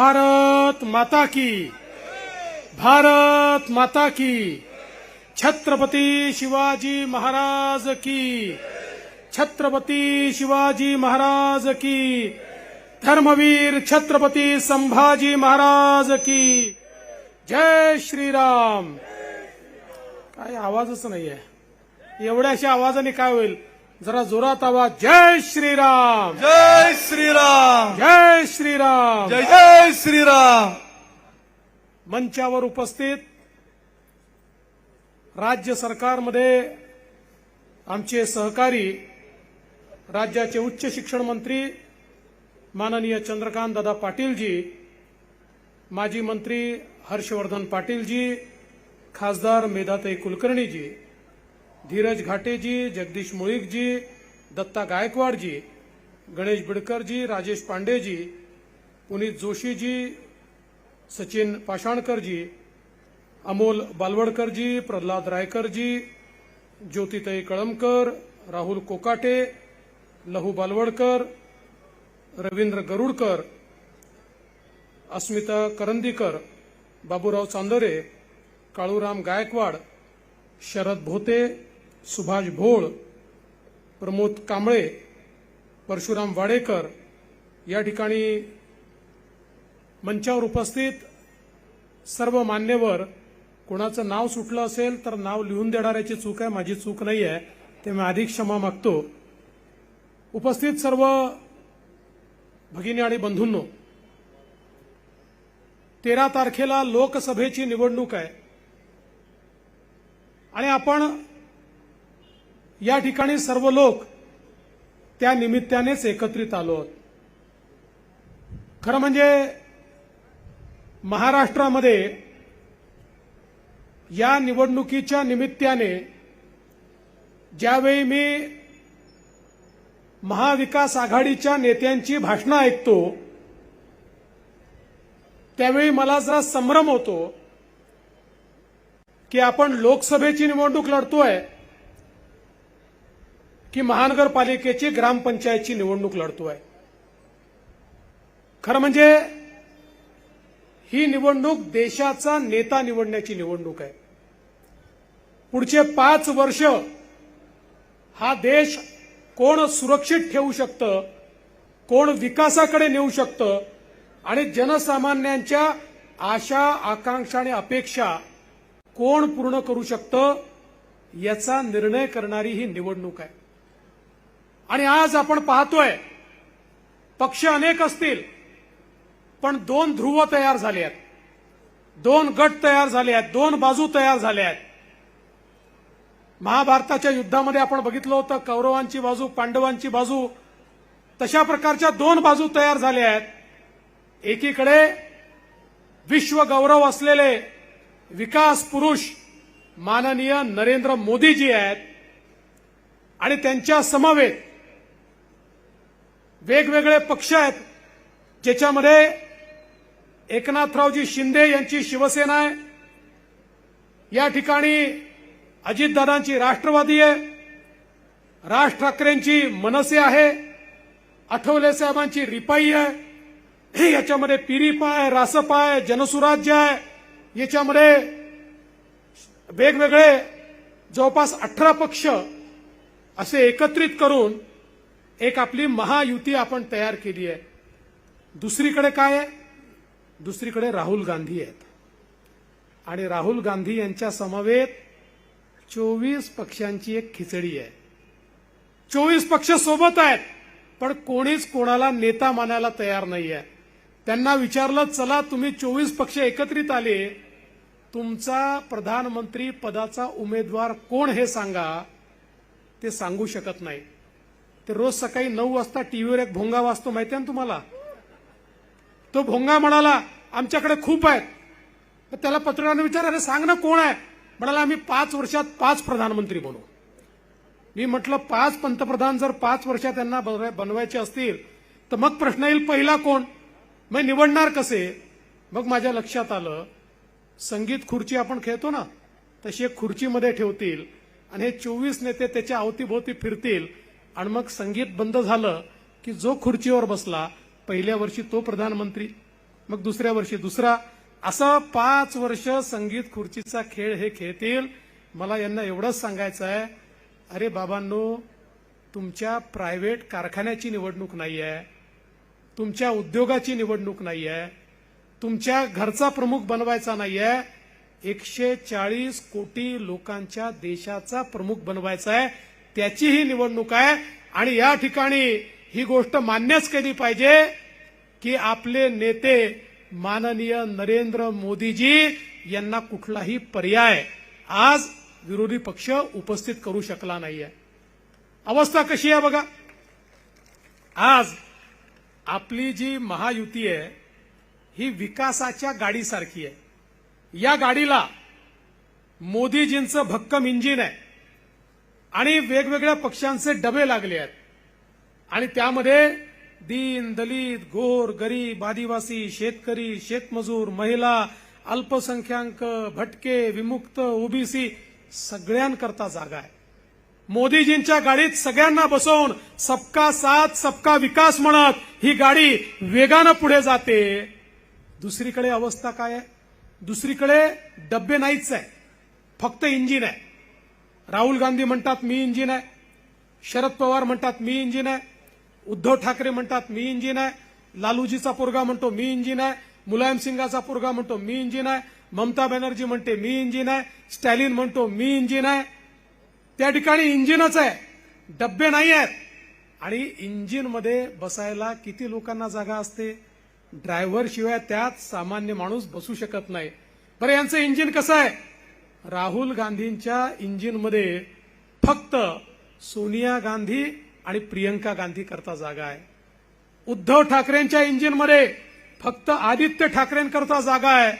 भारत माता की। भारत माता की। छत्रपती शिवाजी महाराज की। छत्रपती शिवाजी महाराज की। धर्मवीर छत्रपती संभाजी महाराज की। जय श्रीराम। काय आवाजच नाहीये. एवढ्याशा आवाजाने काय होईल? जरा जोरात आवाज. जय श्रीराम. जय श्रीराम. जय श्रीराम. जय जय श्रीराम. मंचावर उपस्थित राज्य सरकारमध्ये आमचे सहकारी राज्याचे उच्च शिक्षण मंत्री माननीय चंद्रकांत दादा पाटीलजी माजी मंत्री हर्षवर्धन पाटीलजी खासदार मेधाताई कुलकर्णीजी धीरज घाटेजी जगदीश मुळीकजी दत्ता गायकवाडजी गणेश बिडकरजी राजेश पांडेजी पुनीत जोशीजी सचिन पाषाणकरजी अमोल बालवडकरजी प्रल्हाद रायकरजी ज्योतिताई कळमकर राहुल कोकाटे लहू बालवडकर रवींद्र गरुडकर अस्मिता करंदीकर बाबूराव चांदोरे काळूराम गायकवाड शरद भोते सुभाष भोळ प्रमोद कांबळे परशुराम वाडेकर या ठिकाणी मंचावर उपस्थित सर्व मान्यवर कोणाचं नाव सुटलं असेल तर नाव लिहून देणाऱ्याची चूक आहे माझी चूक नाही आहे ते मी अधिक क्षमा मागतो. उपस्थित सर्व भगिनी आणि बंधूंनो तेरा तारखेला लोकसभेची निवडणूक आहे. आणि आपण या ठिकाणी सर्व लोक त्या निमित्तानेच एकत्रित आलो आहोत. खरं म्हणजे महाराष्ट्रामध्ये या निवडणुकीच्या निमित्ताने ज्यावेळी मी महाविकास आघाडीच्या नेत्यांची भाषणं ऐकतो त्यावेळी मला जरा संभ्रम होतो की आपण लोकसभेची निवडणूक लढतोय की महानगरपालिकेची ग्रामपंचायतची निवडणूक लढतोय खरं म्हणजे ही निवडणूक देशाचा नेता निवडण्याची निवडणूक आहे. पुढचे पाच वर्ष हा देश कोण सुरक्षित ठेवू शकतं कोण विकासाकडे नेऊ शकतं आणि जनसामान्यांच्या आशा आकांक्षा आणि अपेक्षा कोण पूर्ण करू शकतं याचा निर्णय करणारी ही निवडणूक आहे. आणि आज आपण पाहतोय पक्ष अनेक असतील पण दोन ध्रुव तयार झाले आहेत. दोन गट तयार झाले आहेत दोन बाजू तयार झाल्या आहेत. महाभारताच्या युद्धामध्ये आपण बघितलं होतं कौरवांची बाजू पांडवांची बाजू तशा प्रकारच्या दोन बाजू तयार झाल्या आहेत. एकीकडे विश्व गौरव असलेले विकास पुरुष माननीय नरेंद्र मोदीजी आहेत आणि त्यांच्या समवेत वेगवेगळे पक्ष आहेत ज्याच्यामध्ये एकनाथरावजी शिंदे यांची शिवसेना आहे. या ठिकाणी अजितदादांची राष्ट्रवादी आहे. राज ठाकरेंची मनसे आहे. आठवले साहेबांची रिपाई आहे. याच्यामध्ये पिरीपा आहे रासपा आहे जनसुराज्य आहे. याच्यामध्ये वेगवेगळे जवळपास अठरा पक्ष असे एकत्रित करून एक आपली महायुती आपण तयार केली आहे. दुसरीकडे काय आहे? दुसरीकडे राहुल गांधी आहेत. आणि राहुल गांधी यांच्या समवेत चोवीस पक्षांची एक खिचडी आहे. चोवीस पक्ष सोबत आहेत पण कोणीच कोणाला नेता मानायला तयार नाही आहे त्यांना विचारलं चला तुम्ही चोवीस पक्ष एकत्रित आले. तुमचा प्रधानमंत्री पदाचा उमेदवार कोण हे सांगा. ते सांगू शकत नाही. ते रोज सकाळी नऊ वाजता टीव्हीवर एक भोंगा वाचतो माहिती आहे ना तुम्हाला? तो भोंगा म्हणाला आमच्याकडे खूप आहेत. त्याला पत्रकाराने विचार अरे सांग ना कोण आहे? म्हणाला आम्ही पाच वर्षात पाच प्रधानमंत्री बनू. मी म्हटलं पाच? पंतप्रधान जर पाच वर्षात त्यांना बनवायचे असतील तर मग प्रश्न येईल पहिला कोण? मग निवडणार कसे? मग माझ्या लक्षात आलं संगीत खुर्ची आपण खेळतो ना तशी एक खुर्चीमध्ये ठेवतील आणि हे चोवीस नेते त्याच्या अवतीभोवती फिरतील. आणि मग संगीत बंद झालं की जो खुर्चीवर बसला पहिल्या वर्षी तो प्रधानमंत्री मग दुसऱ्या वर्षी दुसरा. असं पाच वर्ष संगीत खुर्चीचा खेळ हे खेळतील. मला यांना एवढंच सांगायचं आहे अरे बाबांनो तुमच्या प्रायव्हेट कारखान्याची निवडणूक नाही आहे तुमच्या उद्योगाची निवडणूक नाही आहे तुमच्या घरचा प्रमुख बनवायचा नाही आहे एकशे चाळीस कोटी लोकांच्या देशाचा प्रमुख बनवायचा आहे त्याची ही निवडणूक आहे. आणि या ठिकाणी ही गोष्ट मान्यच केली पाहिजे की आपले नेते माननीय नरेंद्र मोदीजी यांना कुठलाही पर्याय आज विरोधी पक्ष उपस्थित करू शकला नाहीये. अवस्था कशी आहे बघा. आज आपली जी महायुती आहे ही विकासाच्या गाडीसारखी आहे. या गाडीला मोदीजींचं भक्कम इंजिन आहे. आणि वेगवेगळ्या पक्षांचे डबे लागले आहेत. आणि त्यामध्ये दीन दलित घोर गरीब आदिवासी शेतकरी शेतमजूर महिला अल्पसंख्याक भटके विमुक्त ओबीसी सगळ्यांकरता जागा आहे. मोदीजींच्या गाडीत सगळ्यांना बसवून सबका साथ सबका विकास म्हणत ही गाडी वेगानं पुढे जाते. दुसरीकडे अवस्था काय आहे? दुसरीकडे डब्बे नाहीच आहे. फक्त इंजिन आहे. राहुल गांधी म्हणतात मी इंजिन आहे. शरद पवार म्हणतात मी इंजिन आहे. उद्धव ठाकरे म्हणतात मी इंजिन आहे. लालूजीचा पोरगा म्हणतो मी इंजिन आहे. मुलायम सिंगाचा पोरगा म्हणतो मी इंजिन आहे. ममता बॅनर्जी म्हणते मी इंजिन आहे. स्टॅलिन म्हणतो मी इंजिन आहे. त्या ठिकाणी इंजिनच आहे. डब्बे नाही आहेत. आणि इंजिनमध्ये बसायला किती लोकांना जागा असते? ड्रायव्हरशिवाय त्यात सामान्य माणूस बसू शकत नाही. बरं यांचं इंजिन कसं आहे? राहुल गांधींच्या इंजिनमध्ये फक्त सोनिया गांधी आणि प्रियंका गांधी करता जागा आहे. उद्धव ठाकरेंच्या इंजिनमध्ये फक्त आदित्य ठाकरेंकरता जागा आहे.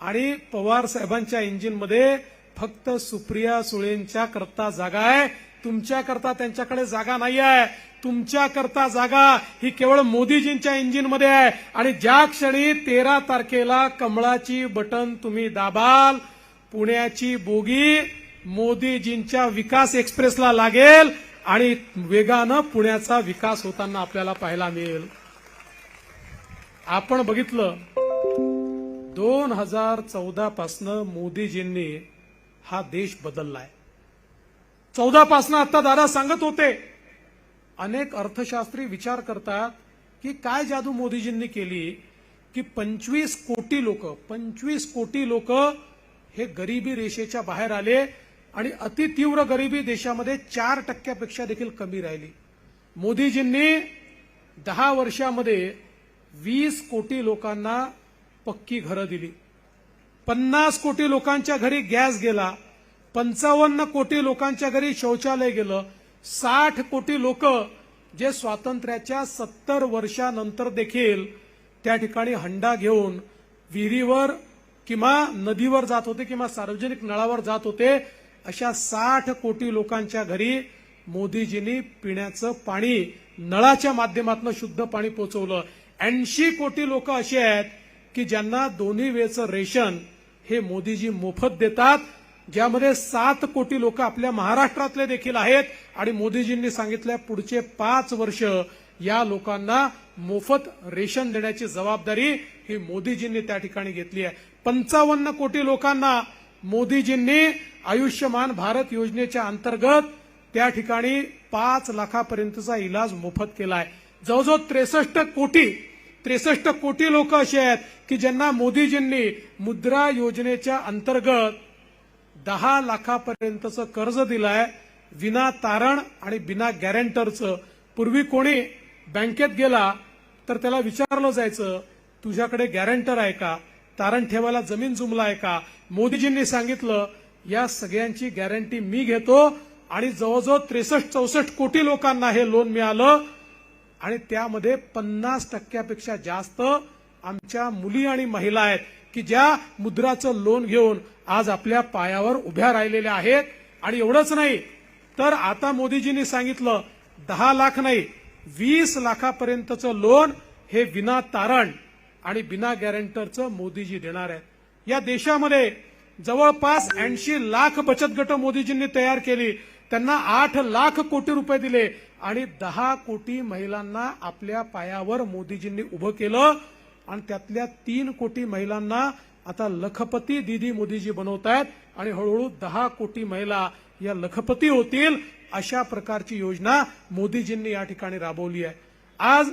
आणि पवार साहेबांच्या इंजिनमध्ये फक्त सुप्रिया सुळेंच्या करता जागा आहे. तुमच्याकरता त्यांच्याकडे जागा नाही आहे. तुमच्याकरता जागा ही केवळ मोदीजींच्या इंजिनमध्ये आहे. आणि ज्या क्षणी तेरा तारखेला कमळाची बटन तुम्ही दाबाल पुण्याची बोगी मोदीजींच्या विकास एक्सप्रेसला लागेल आणि वेगानं पुण्याचा विकास होताना आपल्याला पाहायला मिळेल. आपण बघितलं दोन हजार चौदा पासनं मोदीजींनी हा देश बदललाय. चौदा पासनं आता दादा सांगत होते अनेक अर्थशास्त्री विचार करतात की काय जादू मोदीजींनी केली की पंचवीस कोटी लोक पंचवीस कोटी लोक हे गरिबी रेषेच्या बाहेर आले आणि अतितीव्र गरिबी देशामध्ये चार टक्क्यापेक्षा देखील कमी राहिली. मोदीजींनी दहा वर्षामध्ये वीस कोटी लोकांना पक्की घरं दिली. पन्नास कोटी लोकांच्या घरी गॅस गेला पंचावन्न कोटी लोकांच्या घरी शौचालय गेलं साठ कोटी लोक जे स्वातंत्र्याच्या सत्तर वर्षानंतर देखील त्या ठिकाणी हंडा घेऊन विहिरीवर किंवा नदीवर जात होते किंवा सार्वजनिक नळावर जात होते अशा साठ कोटी लोकांच्या घरी मोदीजींनी पिण्याचं पाणी नळाच्या माध्यमातून शुद्ध पाणी पोहोचवलं ऐंशी कोटी लोक असे आहेत की ज्यांना दोन्ही वेळचं रेशन हे मोदीजी मोफत देतात ज्यामध्ये सात कोटी लोक आपल्या महाराष्ट्रातले देखील आहेत आणि मोदीजींनी सांगितलं पुढचे पाच वर्ष या लोकांना मोफत रेशन देण्याची जबाबदारी ही मोदीजींनी त्या ठिकाणी घेतली आहे. पंचावन्न कोटी लोकांना मोदीजींनी आयुष्यमान भारत योजनेच्या अंतर्गत त्या ठिकाणी पाच लाखापर्यंतचा इलाज मोफत केलाय. जवळजवळ त्रेसष्ट कोटी त्रेसष्ट कोटी लोक असे आहेत की ज्यांना मोदीजींनी मुद्रा योजनेच्या अंतर्गत दहा लाखापर्यंतचं कर्ज दिलंय विना तारण आणि बिना गॅरेंटरचं. पूर्वी कोणी बँकेत गेला तर त्याला विचारलं जायचं तुझ्याकडे गॅरेंटर आहे का? तारण ठेवायला जमीन जुमला आहे का? मोदीजींनी सांगितलं या सगळ्यांची गॅरंटी मी घेतो आणि जवळजवळ त्रेसष्ट चौसष्ट कोटी लोकांना हे लोन मिळालं. आणि त्यामध्ये पन्नास टक्क्यापेक्षा जास्त आमच्या मुली आणि महिला आहेत की ज्या मुद्राचं लोन घेऊन आज आपल्या पायावर उभ्या राहिलेल्या आहेत. आणि एवढंच नाही तर आता मोदीजींनी सांगितलं दहा लाख नाही वीस लाखापर्यंतचं लोन हे विना तारण आणि बिना गॅरंटरचं मोदीजी देणार आहेत. या देशामध्ये जवळपास ऐंशी लाख बचत गट मोदीजींनी तयार केली. त्यांना आठ लाख कोटी रुपये दिले आणि दहा कोटी महिलांना आपल्या पायावर मोदीजींनी उभं केलं. आणि त्यातल्या तीन कोटी महिलांना आता लखपती दिदी मोदीजी बनवत आहेत. आणि हळूहळू दहा कोटी महिला या लखपती होतील अशा प्रकारची योजना मोदीजींनी या ठिकाणी राबवली आहे. आज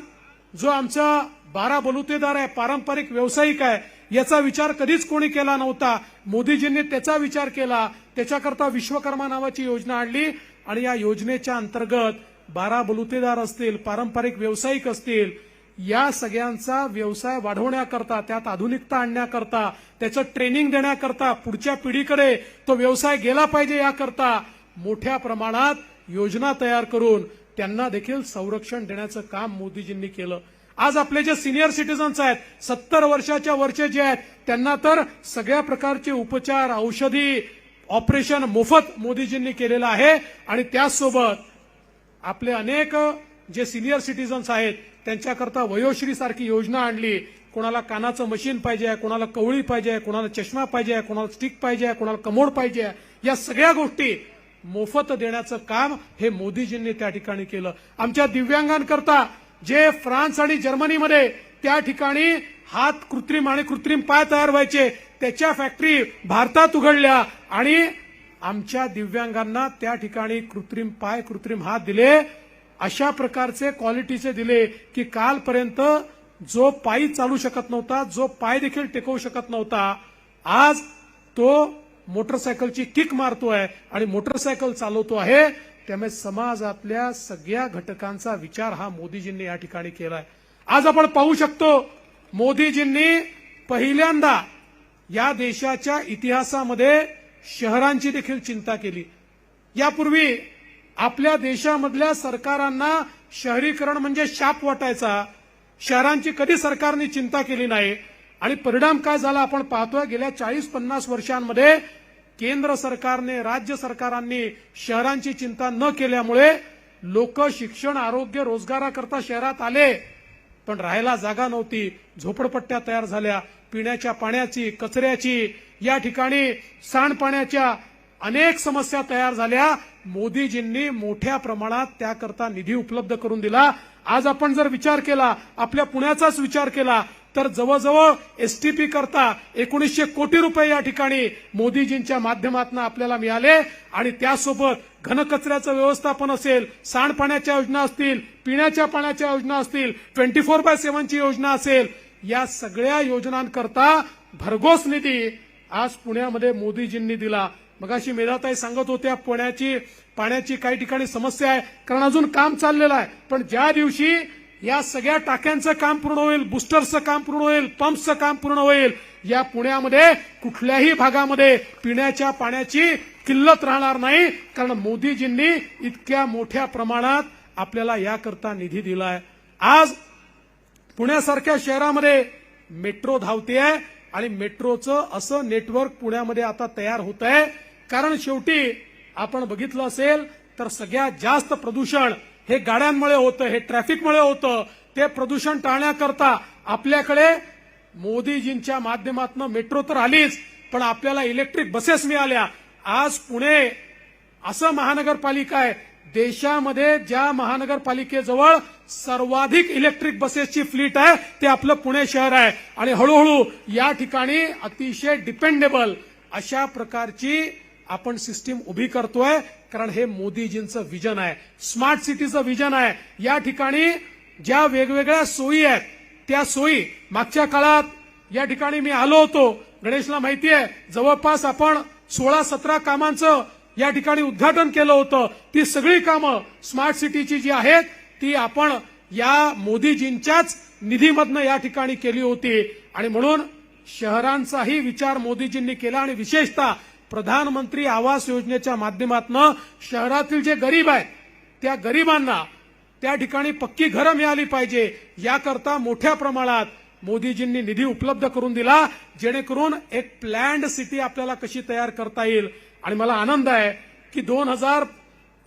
जो आमचा बारा बलुतेदार आहे पारंपरिक व्यावसायिक आहे याचा विचार कधीच कोणी केला नव्हता. मोदीजींनी त्याचा विचार केला. त्याच्याकरता विश्वकर्मा नावाची योजना आणली आणि या योजनेच्या अंतर्गत बारा बलुतेदार असतील पारंपरिक व्यावसायिक असतील या सगळ्यांचा व्यवसाय वाढवण्याकरता त्यात आधुनिकता आणण्याकरता त्याचं ट्रेनिंग देण्याकरता पुढच्या पिढीकडे तो व्यवसाय गेला पाहिजे याकरता मोठ्या प्रमाणात योजना तयार करून त्यांना देखील संरक्षण देण्याचं काम मोदीजींनी केलं. आज आपले जे सिनियर सिटीजन्स आहेत सत्तर वर्षाच्या वरचे जे आहेत त्यांना तर सगळ्या प्रकारचे उपचार औषधी ऑपरेशन मोफत मोदीजींनी केलेलं आहे. आणि त्याचसोबत आपले अनेक जे सिनियर सिटीजन्स आहेत त्यांच्याकरता वयोश्री सारखी योजना आणली. कोणाला कानाचं मशीन पाहिजे आहे कोणाला कवळी पाहिजे आहे कोणाला चष्मा पाहिजे आहे कोणाला स्टिक पाहिजे आहे कोणाला कमोड पाहिजे आहे. या सगळ्या गोष्टी मोफत देण्याचं काम हे मोदीजींनी त्या ठिकाणी केलं. आमच्या दिव्यांगांकरता जे फ्रान्स आणि जर्मनीमध्ये त्या ठिकाणी हात कृत्रिम आणि कृत्रिम पाय तयार व्हायचे त्याच्या फॅक्टरी भारतात उघडल्या आणि आमच्या दिव्यांगांना त्या ठिकाणी कृत्रिम पाय कृत्रिम हात दिले. अशा प्रकारचे क्वालिटीचे दिले की कालपर्यंत जो पायी चालू शकत नव्हता जो पाय देखील टेकवू शकत नव्हता आज तो मोटरसायकलची किक मारतोय आणि मोटरसायकल चालवतो आहे त्यामुळे समाजातल्या सगळ्या घटकांचा विचार हा मोदीजींनी या ठिकाणी केलाय. आज आपण पाहू शकतो मोदीजींनी पहिल्यांदा या देशाच्या इतिहासामध्ये शहरांची देखील चिंता केली. यापूर्वी आपल्या देशामधल्या सरकारांना शहरीकरण म्हणजे शाप वाटायचा. शहरांची कधी सरकारने चिंता केली नाही? आणि परिणाम काय झाला आपण पाहतोय? गेल्या चाळीस पन्नास वर्षांमध्ये केंद्र सरकारने राज्य सरकारांनी शहरांची चिंता न केल्यामुळे लोक शिक्षण आरोग्य रोजगाराकरता शहरात आले. पण राहायला जागा नव्हती. झोपडपट्ट्या तयार झाल्या. पिण्याच्या पाण्याची कचऱ्याची या ठिकाणी सांडपाण्याच्या अनेक समस्या तयार झाल्या. मोदीजींनी मोठ्या प्रमाणात त्याकरता निधी उपलब्ध करून दिला. आज आपण जर विचार केला आपल्या पुण्याचाच विचार केला तर जवळजवळ एसटीपी करता एकोणीसशे कोटी रुपये या ठिकाणी मोदीजींच्या माध्यमातून आपल्याला मिळाले. आणि त्यासोबत घनकचऱ्याचं व्यवस्थापन असेल सांडपाण्याच्या योजना असतील पिण्याच्या पाण्याच्या योजना असतील ट्वेंटी फोर बाय सेव्हनची योजना असेल या सगळ्या योजनांकरता भरघोस निधी आज पुण्यामध्ये मोदीजींनी दिला. मगाशी मेधाताई सांगत होत्या पुण्याची पाण्याची काही ठिकाणी समस्या आहे कारण अजून काम चाललेलं आहे. पण ज्या दिवशी या सगळ्या टाक्यांचं काम पूर्ण होईल बुस्टरचं काम पूर्ण होईल पंप्सचं काम पूर्ण होईल. या पुण्यामध्ये कुठल्याही भागामध्ये पिण्याच्या पाण्याची किल्लत राहणार नाही कारण मोदीजींनी इतक्या मोठ्या प्रमाणात आपल्याला याकरता निधी दिलाय. आज पुण्यासारख्या शहरामध्ये मेट्रो धावते आहे आणि मेट्रोचं असं नेटवर्क पुण्यामध्ये आता तयार होत आहे कारण शेवटी आपण बघितलं असेल तर सगळ्यात जास्त प्रदूषण हे गाड्यांमुळे होतं हे ट्रॅफिकमुळे होतं ते प्रदूषण टाळण्याकरता आपल्याकडे मोदीजींच्या माध्यमातून मेट्रो तर आलीच पण आपल्याला इलेक्ट्रिक बसेस मिळाल्या. आज पुणे असं महानगरपालिका आहे देशामध्ये ज्या महानगरपालिकेजवळ सर्वाधिक इलेक्ट्रिक बसेसची फ्लीट आहे ते आपलं पुणे शहर आहे. आणि हळूहळू या ठिकाणी अतिशय डिपेंडेबल अशा प्रकारची आपण सिस्टीम उभी करतोय. कारण हे मोदीजींचं विजन आहे. स्मार्ट सिटीचं विजन आहे. या ठिकाणी ज्या वेगवेगळ्या सोयी आहेत त्या सोयी मागच्या काळात या ठिकाणी मी आलो होतो. गणेशला माहिती आहे जवळपास आपण सोळा सतरा कामांचं या ठिकाणी उद्घाटन केलं होतं. ती सगळी कामं स्मार्ट सिटीची जी आहेत ती आपण या मोदीजींच्याच निधीमधनं या ठिकाणी केली होती. आणि म्हणून शहरांचाही विचार मोदीजींनी केला आणि विशेषतः प्रधानमंत्री आवास योजनेच्या माध्यमातून शहरातील जे गरीब आहेत त्या गरिबांना त्या ठिकाणी पक्की घरं मिळाली पाहिजे. याकरता मोठ्या प्रमाणात मोदीजींनी निधी उपलब्ध करून दिला जेणेकरून एक प्लॅन्ड सिटी आपल्याला कशी तयार करता येईल. आणि मला आनंद आहे की दोन हजार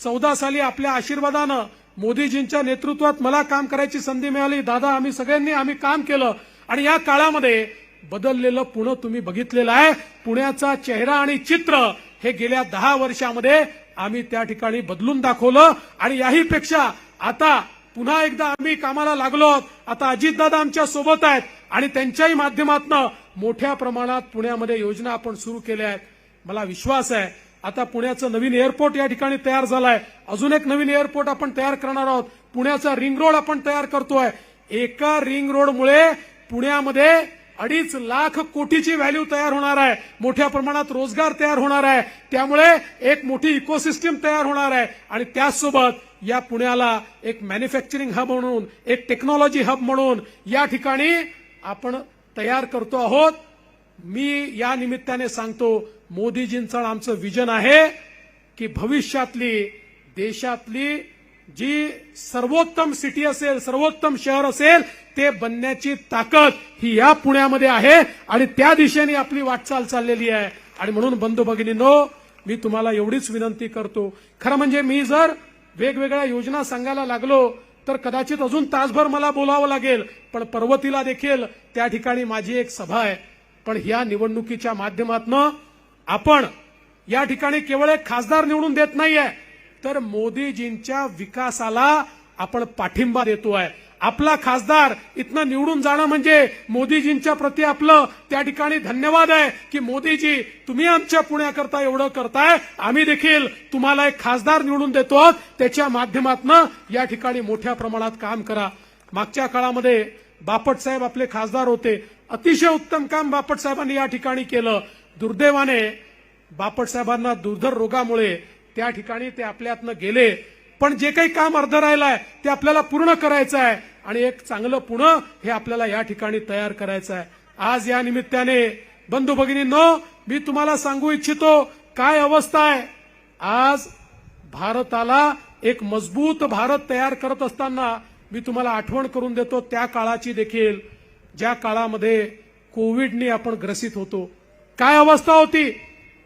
चौदा साली आपल्या आशीर्वादानं मोदीजींच्या नेतृत्वात मला काम करायची संधी मिळाली. दादा आम्ही सगळ्यांनी आम्ही काम केलं. आणि या काळामध्ये बदललेलं पुणे तुम्ही बघितलेलं आहे. पुण्याचा चेहरा आणि चित्र हे गेल्या दहा वर्षामध्ये आम्ही त्या ठिकाणी बदलून दाखवलं. आणि याहीपेक्षा आता पुन्हा एकदा आम्ही कामाला लागलो आहोत. आता अजितदादा आमच्यासोबत आहेत. आणि त्यांच्याही माध्यमातून मोठ्या प्रमाणात पुण्यामध्ये योजना आपण सुरू केल्या आहेत. मला विश्वास आहे आता पुण्याचं नवीन एअरपोर्ट या ठिकाणी तयार झालाय. अजून एक नवीन एअरपोर्ट आपण तयार करणार आहोत. पुण्याचा रिंग रोड आपण तयार करतोय. एका रिंग रोडमुळे पुण्यामध्ये अडीच लाख कोटीची व्हॅल्यू तयार होणार आहे. मोठ्या प्रमाणात रोजगार तयार होणार आहे. त्यामुळे एक मोठी इकोसिस्टीम तयार होणार आहे. आणि त्याचसोबत या पुण्याला एक मॅन्युफॅक्चरिंग हब म्हणून एक टेक्नॉलॉजी हब म्हणून या ठिकाणी आपण तयार करतो आहोत. मी या निमित्ताने सांगतो मोदीजींचं आमचं विजन आहे की भविष्यातली देशातली जी सर्वोत्तम सिटी असेल सर्वोत्तम शहर असेल ते बनण्याची ताकद ही या पुण्यामध्ये आहे आणि त्या दिशेने आपली वाटचाल चाललेली आहे. आणि म्हणून बंधू भगिनींनो मी तुम्हाला एवढीच विनंती करतो. खरं म्हणजे मी जर वेगवेगळ्या योजना सांगायला लागलो तर कदाचित अजून तासभर मला बोलावं लागेल पण पर्वतीला देखील त्या ठिकाणी माझी एक सभा आहे. पण या निवडणुकीच्या माध्यमातनं आपण या ठिकाणी केवळ एक खासदार निवडून देत नाहीये तर मोदीजींच्या विकासाला आपण पाठिंबा देतोय. आपला खासदार इथनं निवडून जाणं म्हणजे मोदीजींच्या प्रती आपलं त्या ठिकाणी धन्यवाद आहे की मोदीजी तुम्ही आमच्या पुण्याकरता एवढं करताय. आम्ही देखील तुम्हाला एक खासदार निवडून देतो. आहोत. त्याच्या माध्यमातून या ठिकाणी मोठ्या प्रमाणात काम करा. मागच्या काळामध्ये बापट साहेब आपले खासदार होते. अतिशय उत्तम काम बापट साहेबांनी या ठिकाणी केलं. दुर्दैवाने बापट साहेबांना दुर्धर रोगामुळे त्या ठिकाणी ते आपल्यातनं गेले. पण जे काही काम अर्ध राहिलंय ते आपल्याला पूर्ण करायचं आहे. आणि एक चांगलं पुणे हे आपल्याला या ठिकाणी तयार करायचं आहे. आज या निमित्ताने बंधू भगिनींनो मी तुम्हाला सांगू इच्छितो काय अवस्था आहे? आज भारताला एक मजबूत भारत तयार करत असताना मी तुम्हाला आठवण करून देतो त्या काळाची देखील ज्या काळामध्ये कोविडनी आपण ग्रसित होतो. काय अवस्था होती?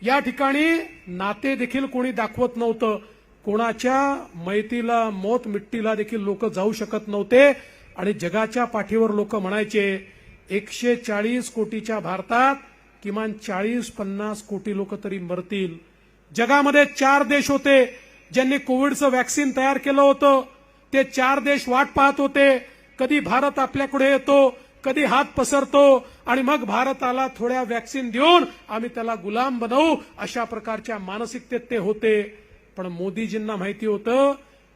या ठिकाणी नाते देखील कोणी दाखवत नव्हतं. कोणाच्या मैतीला मोत मिट्टीला देखील लोक जाऊ शकत नव्हते. आणि जगाच्या पाठीवर लोक म्हणायचे एकशे चाळीस कोटीच्या भारतात किमान चाळीस पन्नास कोटी लोक तरी मरतील. जगामध्ये चार देश होते ज्यांनी कोविडचं वॅक्सिन तयार केलं होतं. ते चार देश वाट पाहत होते. कधी भारत आपल्याकडे येतो कधी हात पसरतो आणि मग भारताला थोड्या वॅक्सिन देऊन आम्ही त्याला गुलाम बनवू अशा प्रकारच्या मानसिकतेत ते होते. पण मोदीजींना माहिती होतं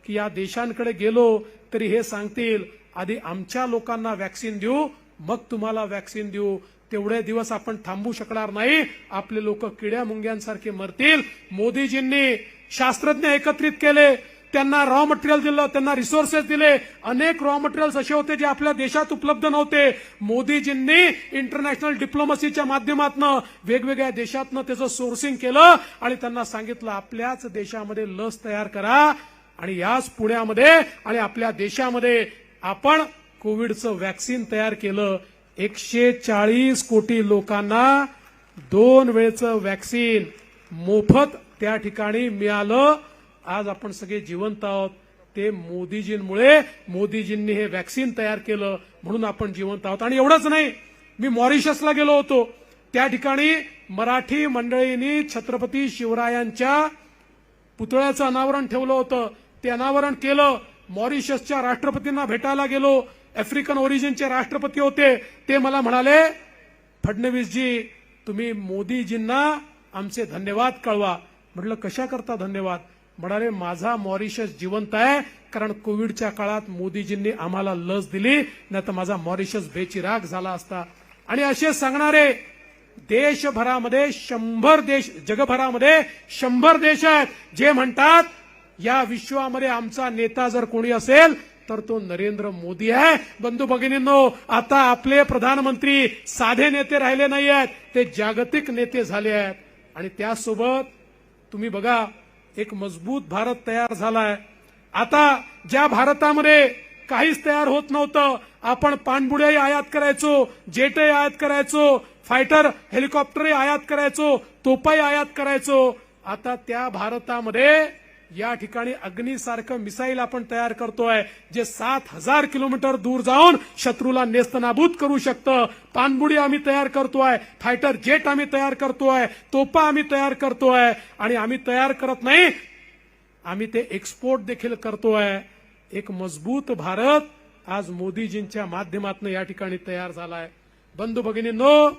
की या देशांकडे गेलो तरी हे सांगतील आधी आमच्या लोकांना वॅक्सिन देऊ मग तुम्हाला वॅक्सिन देऊ. तेवढे दिवस आपण थांबू शकणार नाही. आपले लोक किड्या मुंग्यांसारखे मरतील. मोदीजींनी शास्त्रज्ञ एकत्रित केले. त्यांना रॉ मटेरियल दिलं त्यांना रिसोर्सेस दिले. अनेक रॉ मटेरियल्स असे होते जे आपल्या देशात उपलब्ध नव्हते. मोदीजींनी इंटरनॅशनल डिप्लोमसीच्या माध्यमातून वेगवेगळ्या देशातनं त्याचं सोर्सिंग केलं आणि त्यांना सांगितलं आपल्याच देशामध्ये लस तयार करा आणि याच पुण्यामध्ये आणि आपल्या देशामध्ये आपण कोविडचं वॅक्सिन तयार केलं. एकशे चाळीस कोटी लोकांना दोन वेळचं वॅक्सिन मोफत त्या ठिकाणी मिळालं. आज आपण सगळे जिवंत आहोत. ते मोदीजींमुळे मोदीजींनी हे वॅक्सिन तयार केलं म्हणून आपण जिवंत आहोत. आणि एवढंच नाही मी मॉरिशसला गेलो होतो. त्या ठिकाणी मराठी मंडळींनी छत्रपती शिवरायांच्या पुतळ्याचं अनावरण ठेवलं होतं. ते अनावरण केलं. मॉरिशसच्या राष्ट्रपतींना भेटायला गेलो. आफ्रिकन ओरिजिनचे राष्ट्रपती होते. ते मला म्हणाले फडणवीसजी तुम्ही मोदीजींना आमचे धन्यवाद कळवा. म्हटलं कशा करता धन्यवाद? म्हणाले माझा मॉरिशस जिवंत आहे कारण कोविडच्या काळात मोदीजींनी आम्हाला लस दिली नाही तर माझा मॉरिशस बेचिराग झाला असता. आणि असे सांगणारे देशभरामध्ये शंभर देश जगभरामध्ये शंभर देश आहेत जे म्हणतात या विश्वामध्ये आमचा नेता जर कोणी असेल तर तो नरेंद्र मोदी आहे. बंधू भगिनींनो आता आपले प्रधानमंत्री साधे नेते राहिले नाही आहेत ते जागतिक नेते झाले आहेत. आणि त्यासोबत तुम्ही बघा एक मजबूत भारत तयार झालाय. आता ज्या भारतामध्ये काहीच तयार होत नव्हतं आपण पाणबुड्याही आयात करायचो जेटही आयात करायचो फायटर हेलिकॉप्टरही आयात करायचो तोपाही आयात करायचो. आता त्या भारतामध्ये या ठिकाणी अग्नीसारखं मिसाईल आपण तयार करतोय जे सात हजार किलोमीटर दूर जाऊन शत्रूला नेस्तनाबूत करू शकतं. पाणबुडी आम्ही तयार करतोय फायटर जेट आम्ही तयार करतोय तोपा आम्ही तयार करतोय आणि आम्ही तयार करत नाही आम्ही ते एक्सपोर्ट देखील करतोय. एक मजबूत भारत आज मोदीजींच्या माध्यमातून या ठिकाणी तयार झालाय. बंधू भगिनींनो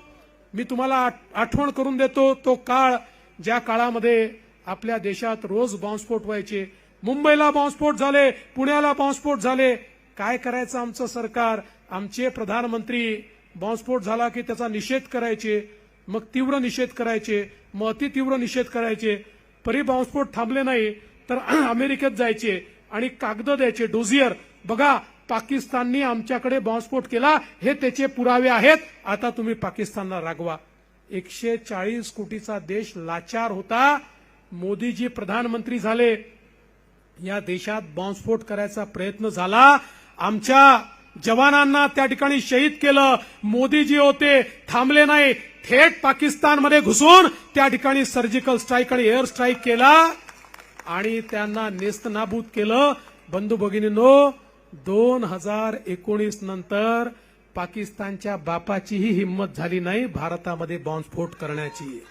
मी तुम्हाला आठ- आठवण करून देतो तो काळ ज्या काळामध्ये आपल्या देशात रोज बॉम्बस्फोट व्हायचे. मुंबईला बॉम्बस्फोट झाले पुण्याला बॉम्बस्फोट झाले. काय करायचं आमचं सरकार? आमचे प्रधानमंत्री बॉम्बस्फोट झाला की त्याचा निषेध करायचे. मग तीव्र निषेध करायचे. मग अतितीव्र निषेध करायचे. परी बॉम्बस्फोट थांबले नाही तर अमेरिकेत जायचे आणि कागद द्यायचे. डोझियर बघा पाकिस्ताननी आमच्याकडे बॉम्बस्फोट केला हे त्याचे पुरावे आहेत. आता तुम्ही पाकिस्तानला रागवा. एकशे चाळीस कोटीचा देश लाचार होता. मोदीजी प्रधानमंत्री झाले. या देशात बॉम्बस्फोट करायचा प्रयत्न झाला. आमच्या जवानांना त्या ठिकाणी शहीद केलं. मोदीजी होते थांबले नाही. थेट पाकिस्तानमध्ये घुसून त्या ठिकाणी सर्जिकल स्ट्राईक आणि एअर स्ट्राईक केला. आणि त्यांना नेस्तनाबूत केलं. बंधू भगिनींनो दोन हजार एकोणीस नंतर पाकिस्तानच्या बापाचीही हिंमत झाली नाही भारतामध्ये बॉम्बस्फोट करण्याची.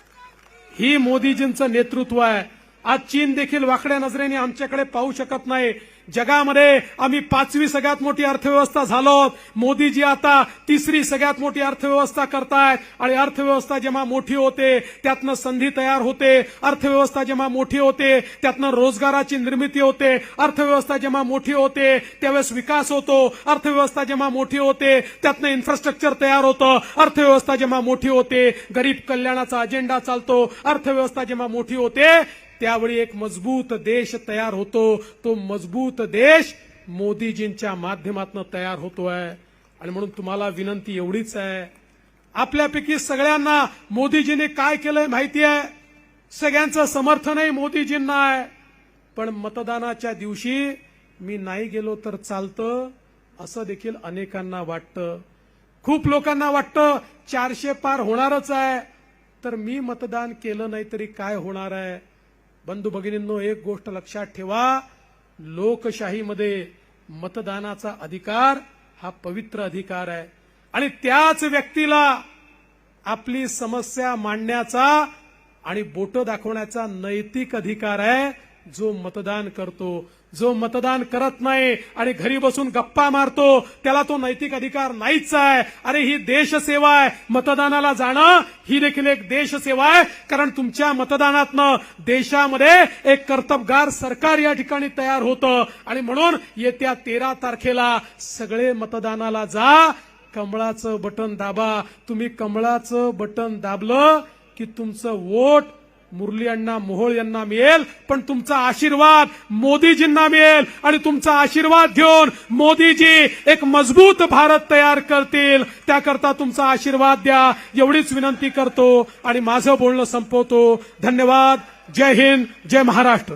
ही मोदीजींचं नेतृत्व आहे. आज चीन देखील वाकड्या नजरेने आमच्याकडे पाहू शकत नाही. जगामध्ये आम्ही पाचवी सगळ्यात मोठी अर्थव्यवस्था झालो. मोदीजी आता तिसरी सगळ्यात मोठी अर्थव्यवस्था करतायत. आणि अर्थव्यवस्था जेव्हा मोठी होते त्यातनं संधी तयार होते. अर्थव्यवस्था जेव्हा मोठी होते त्यातनं रोजगाराची निर्मिती होते. अर्थव्यवस्था जेव्हा मोठी होते त्यावेळेस विकास होतो. अर्थव्यवस्था जेव्हा मोठी होते त्यातनं इन्फ्रास्ट्रक्चर तयार होतं. अर्थव्यवस्था जेव्हा मोठी होते गरीब कल्याणाचा अजेंडा चालतो. अर्थव्यवस्था जेव्हा मोठी होते त्यावेळी एक मजबूत देश तयार होतो. तो मजबूत देश मोदीजींच्या माध्यमातून तयार होतोय. आणि म्हणून तुम्हाला विनंती एवढीच आहे. आपल्यापैकी सगळ्यांना मोदीजींनी काय केलंय माहिती आहे सगळ्यांचं समर्थनही मोदीजींना आहे. पण मतदानाच्या दिवशी मी नाही गेलो तर चालतं असं देखील अनेकांना वाटतं. खूप लोकांना वाटतं चारशे पार होणारच आहे. तर मी मतदान केलं नाही तरी काय होणार आहे? बंधू भगिनींनो एक गोष्ट लक्षात ठेवा. लोकशाहीमध्ये मतदानाचा अधिकार हा पवित्र अधिकार आहे. आणि त्याच व्यक्तीला आपली समस्या मांडण्याचा आणि बोट दाखवण्याचा नैतिक अधिकार आहे. जो मतदान करतो जो मतदान करत नाही आणि घरी बसून गप्पा मारतो त्याला तो नैतिक अधिकार नाहीच आहे. अरे ही देशसेवा आहे. मतदानाला जाणं ही देखील एक देशसेवा आहे. कारण तुमच्या मतदानातनं देशामध्ये एक कर्तबगार सरकार या ठिकाणी तयार होतं. आणि म्हणून येत्या तेरा तारखेला सगळे मतदानाला जा. कमळाचं बटन दाबा. तुम्ही कमळाचं बटन दाबलं की तुमचं वोट मुरली अण्णा मोहोळ यांना मिळेल पण तुमचा आशीर्वाद मोदीजींना मिळेल. आणि तुमचा आशीर्वाद घेऊन मोदीजी एक मजबूत भारत तयार करतील. त्याकरता तुमचा आशीर्वाद द्या. एवढीच विनंती करतो आणि माझं बोलणं संपवतो. धन्यवाद. जय हिंद. जय महाराष्ट्र.